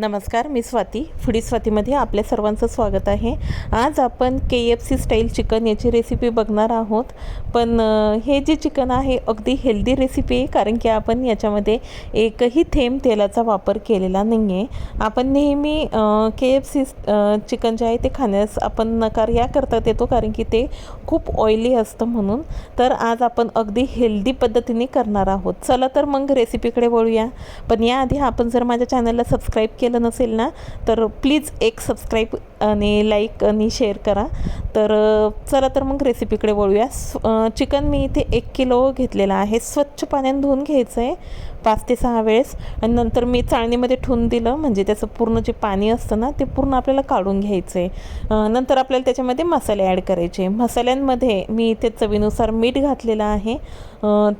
नमस्कार मी स्वाती. फुडी स्वातीमध्ये आपल्या सर्वांचं स्वागत आहे. आज आपण K F C style chicken याची रेसिपी बघणार आहोत. पण हे जे चिकन आहे अगदी हेल्दी रेसिपी आहे कारण की आपण याच्यामध्ये एकही थेंब तेलाचा वापर केलेला नाही आहे आपण नेहमी के एफ सी चिकन जे आहे ते खाण्यास आपण नकार या करता येतो कारण की ते खूप ऑइली असतं म्हणून. तर आज आपण अगदी हेल्दी पद्धतीने करणार आहोत. चला तर मग रेसिपीकडे वळूया. पण याआधी आपण जर माझ्या चॅनलला सबस्क्राईब केलं नसेल ना तर प्लीज एक सबस्क्राईब आणि लाईक आणि शेअर करा. तर चला तर मग रेसिपीकडे वळूया. चिकन मी इथे एक किलो घेतलेलं आहे. स्वच्छ पाण्याने धुवून घ्यायचं आहे पाच ते सहा वेळेस. आणि नंतर मी चाळणीमध्ये ठेवून दिलं. म्हणजे त्याचं पूर्ण जे पाणी असतं ना ते पूर्ण आपल्याला काढून घ्यायचं आहे नंतर आपल्याला त्याच्यामध्ये मसाले ॲड करायचे. मसाल्यांमध्ये मी इथे चवीनुसार मीठ घातलेलं आहे.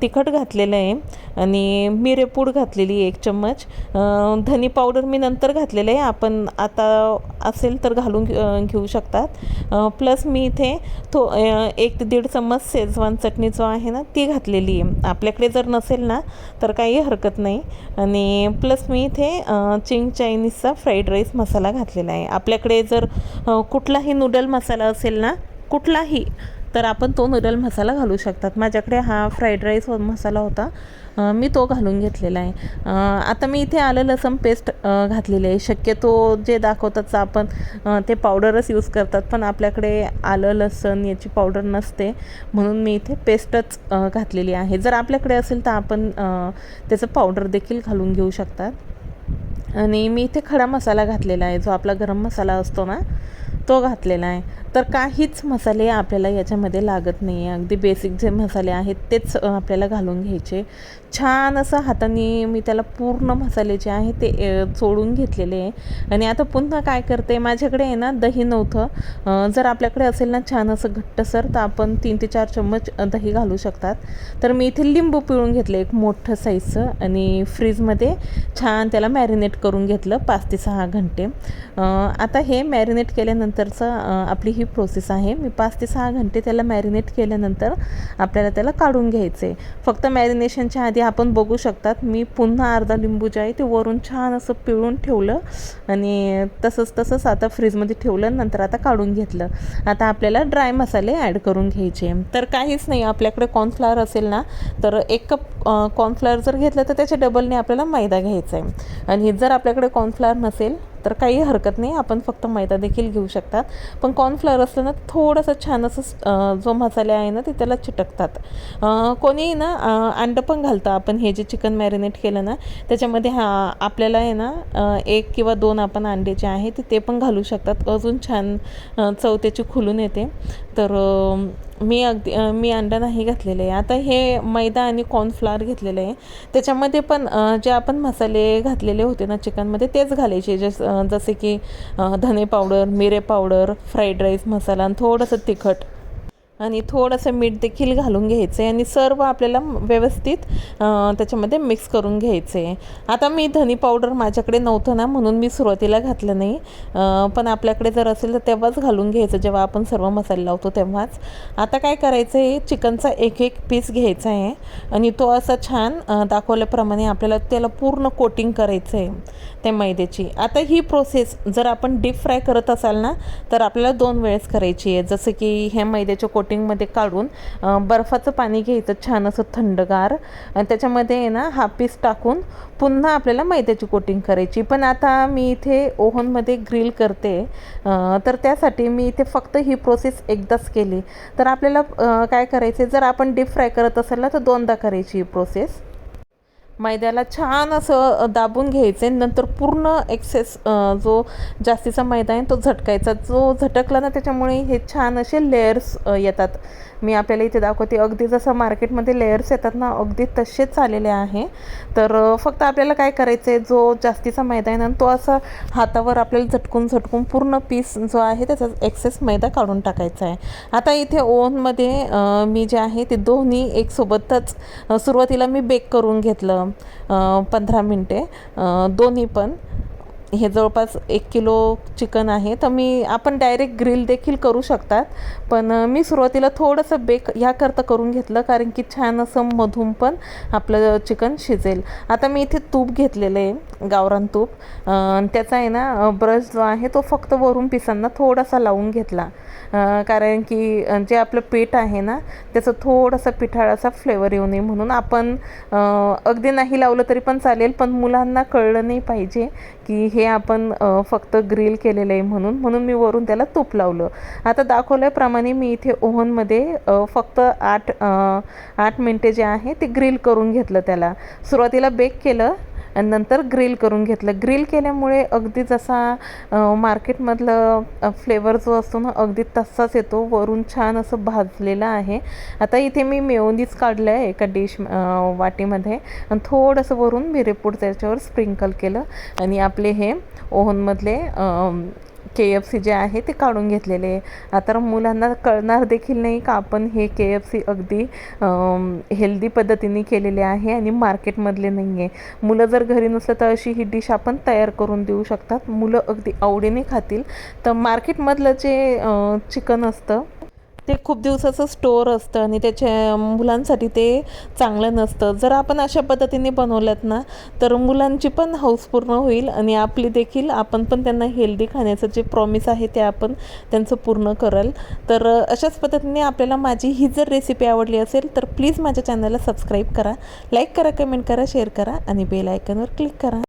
तिखट घातलेलं आहे. आणि मिरेपूड घातलेली आहे एक चम्मच. धनी पावडर मी नंतर घातलेलं आहे. आपण आता असेल तर घालून घे- घेऊ शकतात. प्लस मी इथे थो एक ते दीड चम्मच शेजवान चटणी जो आहे ना ती घातलेली आहे. आपल्याकडे जर नसेल ना तर काही हरकत नाही. आणि प्लस मी इथे चिंग चायनीजचा फ्राईड राईस मसाला घातलेला आहे. आपल्याकडे जर कुठलाही नूडल मसाला असेल ना कुठलाही तर आपण तो नूडल मसाला घालू शकतात. माझ्याकडे हा फ्राईड राईस मसाला होता. मी तो घालून घेतलेला आहे. आता मी इथे आलं लसण पेस्ट घातलेली आहे. शक्यतो जे दाखवतात आपण ते पावडरच यूज करतात. पण आपल्याकडे आलं लसण याची पावडर नसते. म्हणून मी इथे पेस्टच घातलेली आहे. जर आपल्याकडे असेल तर आपण त्याचं पावडर देखील घालून घेऊ शकतात. आणि मी इथे खडा मसाला घातलेला आहे. जो आपला गरम मसाला असतो ना तो घातलेला आहे. तर काहीच मसाले आपल्याला याच्यामध्ये लागत नाही आहे अगदी बेसिक जे मसाले आहेत तेच आपल्याला घालून घ्यायचे. छान असं हाताने मी त्याला पूर्ण मसाले जे आहे ते चोळून घेतलेले आहे. आणि आता पुन्हा काय करते माझ्याकडे आहे ना दही नव्हतं. जर आपल्याकडे असेल ना छान असं घट्टसर तर आपण तीन ते चार चम्मच दही घालू शकतात. तर मी इथे लिंबू पिळून घेतलं एक मोठं साईजचं आणि फ्रीजमध्ये छान त्याला मॅरिनेट करून घेतलं पाच ते सहा घंटे. आता हे मॅरिनेट केल्यानंतरचं आपली ही प्रोसेस आहे. मी पाच ते सहा घंटे त्याला मॅरिनेट केल्यानंतर आपल्याला त्याला काढून घ्यायचं आहे फक्त मॅरिनेशनच्या आधी ते आपण बघू शकतात. मी पुन्हा अर्धा लिंबू जे आहे ते वरून छान असं पिळून ठेवलं आणि तसंच तसंच आता फ्रीजमध्ये ठेवलं नंतर आता काढून घेतलं. आता आपल्याला ड्राय मसाले ॲड करून घ्यायचे. तर काहीच नाही आपल्याकडे कॉर्नफ्लॉवर असेल ना तर एक कप कॉर्नफ्लॉवर जर घेतलं तर त्याच्या डबलने आपल्याला मैदा घ्यायचा आहे. आणि जर आपल्याकडे कॉर्नफ्लॉवर नसेल तर काही हरकत नाही आपण फक्त मैदा देखील घेऊ शकतात. पण कॉर्नफ्लॉवर असलं ना थोडंसं छान असं जो मसाले आहे ना ते त्याला चिटकतात. कोणीही ना अंडं पण घालतं आपण हे जे चिकन मॅरिनेट केलं ना त्याच्यामध्ये हा आपल्याला आहे ना एक किंवा दोन आपण अंडे जे आहे ते पण घालू शकतात. अजून छान चव त्याची खुलून येते. तर मी अगदी मी अंडा नाही घातलेले आहे. आता हे मैदा आणि कॉर्नफ्लॉवर घेतलेलं आहे. त्याच्यामध्ये पण जे आपण मसाले घातलेले होते ना चिकनमध्ये तेच घालायचे. जस जसे की धने पावडर मिरे पावडर फ्राईड राईस मसाला आणि थोडंसं तिखट. आणि थोडंसं मीठ देखील घालून घ्यायचं आहे आणि सर्व आपल्याला व्यवस्थित त्याच्यामध्ये मिक्स करून घ्यायचं आहे आता मी धनी पावडर माझ्याकडे नव्हतं ना म्हणून मी सुरुवातीला घातलं नाही. पण आपल्याकडे जर असेल तर तेव्हाच घालून घ्यायचं जेव्हा आपण सर्व मसाले लावतो तेव्हाच. आता काय करायचं आहे चिकनचा एक एक पीस घ्यायचा आहे आणि तो असा छान दाखवल्याप्रमाणे आपल्याला त्याला पूर्ण कोटिंग करायचं आहे त्या मैद्याची. आता ही प्रोसेस जर आपण डीप फ्राय करत असाल ना तर आपल्याला दोन वेळेस करायची आहे जसं की ह्या मैद्याच्या कोटिंगमध्ये काढून बर्फाचं पाणी घ्यायचं छान असं थंडगार. आणि त्याच्यामध्ये आहे ना हा पीस टाकून पुन्हा आपल्याला मैद्याची कोटिंग करायची. पण आता मी इथे ओव्हनमध्ये ग्रिल करते तर त्यासाठी मी इथे फक्त ही प्रोसेस एकदाच केली. तर आपल्याला काय करायचे जर आपण डीप फ्राय करत असेल ना तर दोनदा करायची ही प्रोसेस मैद्याला छान असं दाबून घ्यायचे. नंतर पूर्ण एक्सेस जो जास्तीचा मैदा आहे तो झटकायचा. जो झटकला ना त्याच्यामुळे हे छान असे लेयर्स येतात. मी आपल्याला इथे दाखवते. अगदी जसं मार्केटमध्ये लेयर्स येतात ना अगदी तसेच आलेले आहे. तर फक्त आपल्याला काय करायचं आहे जो जास्तीचा मैदा आहे ना तो असा हातावर आपल्याला झटकून झटकून पूर्ण पीस जो आहे त्याचा एक्सेस मैदा काढून टाकायचा आहे. आता इथे ओव्हनमध्ये मी जे आहे ते दोन्ही एकसोबतच सुरुवातीला मी बेक करून घेतलं. पंधरा मिनटे. दोन्ही पण. हे जवळपास एक किलो चिकन आहे. तर मी आपण डायरेक्ट ग्रिल देखील करू शकतात. पण मी सुरुवातीला थोडंसं बेक ह्याकरता करून घेतलं कारण की छान असं मधून पण आपलं चिकन शिजेल. आता मी इथे तूप घेतलेलं आहे गावरान तूप. आणि त्याचा आहे ना ब्रश जो आहे तो फक्त वरून पिसांना थोडासा लावून घेतला. कारण की जे आपलं पीठ आहे ना त्याचं थोडासा पिठाळाचा फ्लेवर येऊ नये म्हणून आपण अगदी नाही लावलं तरी पण चालेल पण मुलांना कळलं नाही पाहिजे की हे आपण फक्त ग्रिल केलेलं आहे म्हणून म्हणून मी वरून त्याला तूप लावलं. आता दाखवल्याप्रमाणे मी इथे ओव्हनमध्ये फक्त आठ आठ मिनटे जे आहे ते ग्रिल करून घेतलं त्याला. सुरुवातीला बेक केलं आणि नंतर ग्रिल करून घेतलं. ग्रिल केल्यामुळे अगदी जसा मार्केटमधलं फ्लेवर जो असतो ना अगदी तसाच येतो. वरून छान असं भाजलेलं आहे. आता इथे मी मेयोनीज काढलं आहे एका डिश वाटीमध्ये. आणि थोडंसं वरून मिरेपूड त्याच्यावर स्प्रिंकल केलं. आणि आपले हे ओव्हनमधले के एफ सी जे आहे ते काढून घेतलेले आहे. आता मुलांना कळणार देखील नाही का आपण हे के एफ सी अगदी हेल्दी पद्धतीने केलेले आहे आणि मार्केटमधले नाही आहे मुलं जर घरी नसलं तर अशी ही डिश आपण तयार करून देऊ शकतात. मुलं अगदी आवडीने खातील. तर मार्केटमधलं जे चिकन असतं ते खूप दिवसाचं स्टोअर असतं आणि त्याच्या मुलांसाठी ते चांगलं नसतं. जर आपण अशा पद्धतीने बनवल्यात ना तर मुलांची पण हौस पूर्ण होईल आणि आपली देखील आपण पण त्यांना हेल्दी खाण्याचं जे प्रॉमिस आहे ते आपण त्यांचं पूर्ण कराल. तर अशाच पद्धतीने आपल्याला माझी ही जर रेसिपी आवडली असेल तर प्लीज माझ्या चॅनलला सबस्क्राईब करा लाईक करा कमेंट करा शेअर करा आणि बेल आयकनवर क्लिक करा.